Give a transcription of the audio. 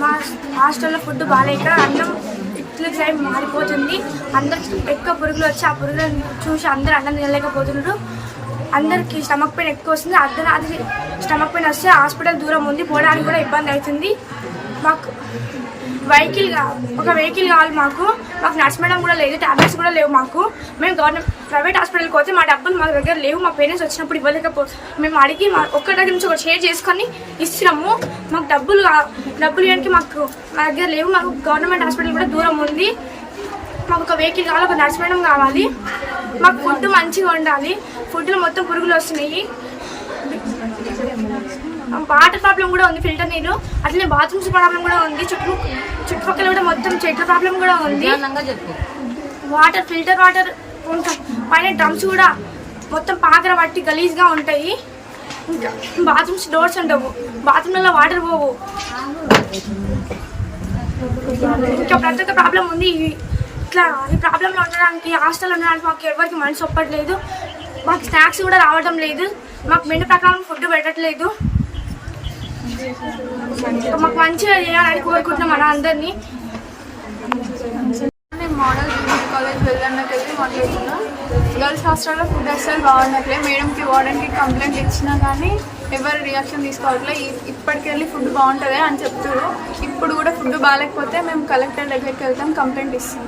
మా హాస్టల్లో ఫుడ్ బాగాలేక అన్నం ఇట్లా టైం మారిపోతుంది. అందరు ఎక్కువ పురుగులు వచ్చి ఆ పురుగులను చూసి అందరూ అన్నం తినలేకపోతున్నారు. అందరికి స్టమక్ పెయిన్ ఎక్కువ వస్తుంది. అర్ధరాత్రి స్టమక్ పెయిన్ వస్తే హాస్పిటల్ దూరం ఉంది. పోవడానికి కూడా ఇబ్బంది అవుతుంది. మాకు వెహికల్ ఒక వెహికల్ కావాలి మాకు. మాకు నర్స్ కూడా లేదు టాబ్లెట్స్ కూడా లేవు మాకు. మేము గవర్నమెంట్ ప్రైవేట్ హాస్పిటల్కి పోతే మా డబ్బులు మా దగ్గర లేవు మా పేరెంట్స్ వచ్చినప్పుడు ఇవ్వలేకపో మేము అడిగి మా ఒక్క దగ్గర నుంచి ఒక షేర్ చేసుకొని ఇస్తున్నాము. మాకు డబ్బులు డబ్బులు ఇవ్వడానికి మాకు మా దగ్గర లేవు మాకు గవర్నమెంట్ హాస్పిటల్ కూడా దూరం ఉంది. మాకు ఒక వెహికల్ కావాలి ఒక నర్స్ కావాలి. మాకు ఫుడ్ మంచిగా ఉండాలి. ఫుడ్లో మొత్తం పురుగులు వస్తున్నాయి. వాటర్ ప్రాబ్లం కూడా ఉంది ఫిల్టర్ నీరు. అట్లనే బాత్రూమ్స్ ప్రాబ్లం కూడా ఉంది చుట్టూ చుట్టుపక్కల కూడా మొత్తం చెట్ల ప్రాబ్లం కూడా ఉంది. వాటర్ ఫిల్టర్ వాటర్ పైన డ్రమ్స్ కూడా మొత్తం పాకర పట్టి గలీజ్గా ఉంటాయి. ఇంకా బాత్రూమ్స్ డోర్స్ ఉండవు. బాత్రూమ్లలో వాటర్ పోవు. ఇంకా ప్రతి ఒక్క ప్రాబ్లం ఉంది. ఇట్లా ఈ ప్రాబ్లంలో ఉండడానికి హాస్టల్ ఉండడానికి మాకు ఎవరికి మనసు ఒప్పట్లేదు. మాకు స్నాక్స్ కూడా రావడం లేదు. మాకు మెను ప్రకారం ఫుడ్ పెట్టట్లేదు. మాకు మంచిగా చేయాలని కోరుకుంటున్నాం మన అందరినీ. మోడల్ జూనియర్ కాలేజ్ వెళ్ళడానికి మాట్లాడుతున్నా. గర్ల్స్ హాస్టల్లో ఫుడ్ అస్సలు బాగున్నట్లే మేడంకి వార్డెన్కి కంప్లైంట్ ఇచ్చినా కానీ ఎవరు రియాక్షన్ తీసుకోవట్లే. ఇప్పటికి ఇప్పటికెళ్ళి ఫుడ్ బాగుంటుంది అని చెప్తున్నారు ఇప్పుడు కూడా ఫుడ్ బాగాలేకపోతే మేము కలెక్టర్ దగ్గరికి వెళ్తాం కంప్లైంట్ ఇస్తాం.